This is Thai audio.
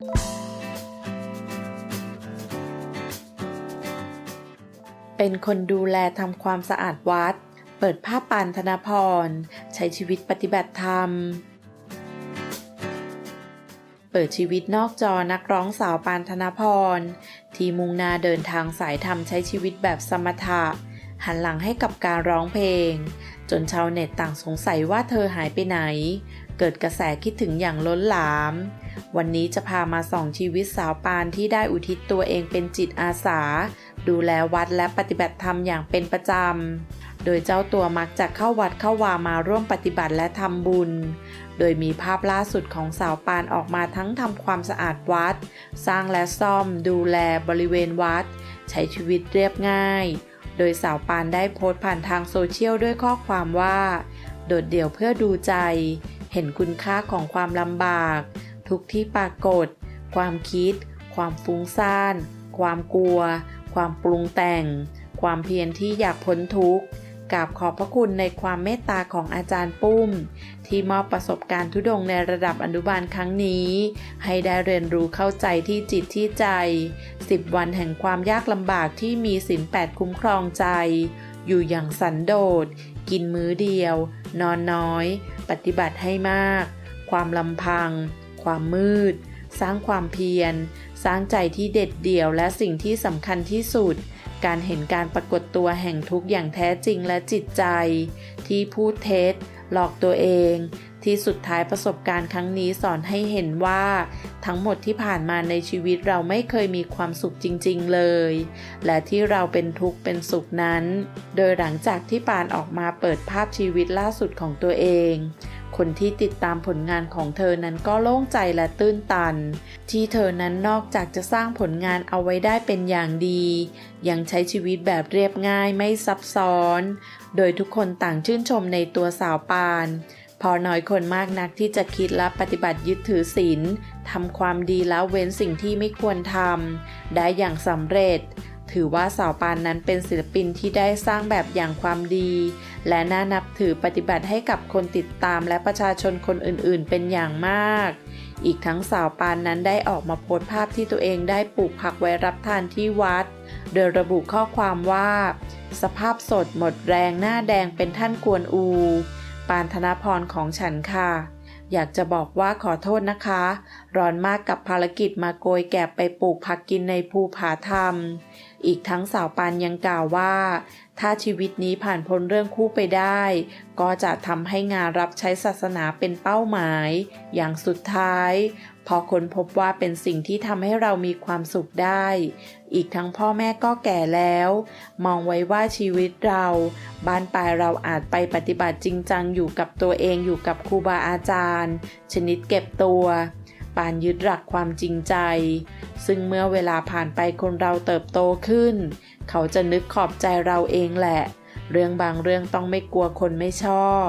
เป็นคนดูแลทำความสะอาดวัด เปิดภาพปานธนพร ใช้ชีวิตปฏิบัติธรรม เปิดชีวิตนอกจอนักร้องสาวปานธนพร ที่มุ่งหน้าเดินทางสายธรรมใช้ชีวิตแบบสมถะ หันหลังให้กับการร้องเพลง จนชาวเน็ตต่างสงสัยว่าเธอหายไปไหน เกิดกระแสคิดถึงอย่างล้นหลาม วันนี้จะพามาส่องชีวิตสาวปานที่ได้อุทิศตัวเองเป็นจิตอาสา ดูแลวัดและปฏิบัติธรรมอย่างเป็นประจำ โดยเจ้าตัวมักจะเข้าวัดเข้าวามาร่วมปฏิบัติและทำบุญโดยมีภาพล่าสุดของสาวปานออกมาทั้งทำความสะอาดวัด สร้างและซ่อมดูแลบริเวณวัด ใช้ชีวิตเรียบง่าย โดยสาวปานได้โพสต์ผ่านทางโซเชียลด้วยข้อความว่า โดดเดี่ยวเพื่อดูใจ เห็นคุณค่าของความลำบาก ทุกที่ปรากฏ ความคิด ความฟุ้งซ่าน ความกลัว ความปรุงแต่ง ความเพียรที่อยากพ้นทุกข์ กราบขอบพระคุณในความเมตตาของอาจารย์ปุ้ม ที่มอบประสบการณ์ทุดงในระดับอนุบาลครั้งนี้ ให้ได้เรียนรู้เข้าใจที่จิตที่ใจ 10 วันแห่งความยากลำบากที่มีศีลแปดคุ้มครองใจ อยู่อย่างสันโดษ กินมื้อเดียว นอนน้อย ปฏิบัติให้มาก ความลำพัง ความมืด สร้างความเพียร สร้างใจที่เด็ดเดี่ยวและสิ่งที่สำคัญที่สุด การเห็นการปรากฏตัวแห่งทุกข์อย่างแท้จริงและจิตใจ ที่พูดเท็จ หลอกตัวเอง ที่สุดท้ายประสบการณ์ครั้งนี้สอนให้เห็นว่า ทั้งหมดที่ผ่านมาในชีวิตเราไม่เคยมีความสุขจริง ๆ เลย และที่เราเป็นทุกข์เป็นสุขนั้น โดยหลังจากที่ปานออกมาเปิดภาพชีวิตล่าสุดของตัวเอง คนที่ติดตามผลงานของเธอนั้นก็โล่งใจและตื้นตัน ที่เธอนั้นนอกจากจะสร้างผลงานเอาไว้ได้เป็นอย่างดี ยังใช้ชีวิตแบบเรียบง่ายไม่ซับซ้อน โดยทุกคนต่างชื่นชมในตัวสาวปาน พอน้อยคนมากนักที่จะคิดและปฏิบัติยึดถือศีลทำความดีแล้วเว้นสิ่งที่ไม่ควรทำได้อย่างสำเร็จ ถือว่าสาวปานนั้นเป็นศิลปินที่ได้สร้างแบบอย่างความดี และน่านับถือปฏิบัติให้กับคนติดตามและประชาชนคนอื่นๆ เป็นอย่างมาก อีกทั้งสาวปานนั้นได้ออกมาโพสต์ภาพที่ตัวเองได้ปลูกผักไว้รับทานที่วัด โดยระบุข้อความว่า สภาพสดหมดแรงหน้าแดงเป็นท่านกวนอู ปานธนพรของฉันค่ะอยากจะบอกว่าขอโทษนะคะร้อนมากกับภารกิจมาโกยแกบไปปลูกผักกินในภูผาธรรม อีกทั้งสาวปานยังกล่าวว่า ถ้าชีวิตนี้ผ่านพ้นเรื่องคู่ไปได้ ก็จะทำให้งานรับใช้ศาสนาเป็นเป้าหมาย อย่างสุดท้าย พอคนพบว่าเป็นสิ่งที่ทำให้เรามีความสุขได้ อีกทั้งพ่อแม่ก็แก่แล้ว มองไว้ว่าชีวิตเราบ้านปลายเราอาจไปปฏิบัติจริงจังอยู่กับตัวเองอยู่กับครูบาอาจารย์ ชนิดเก็บตัว ปานยึดหลักความจริงใจ ซึ่งเมื่อเวลาผ่านไปคนเราเติบโตขึ้น เขาจะนึกขอบใจเราเองแหละ เรื่องบางเรื่องต้องไม่กลัวคนไม่ชอบ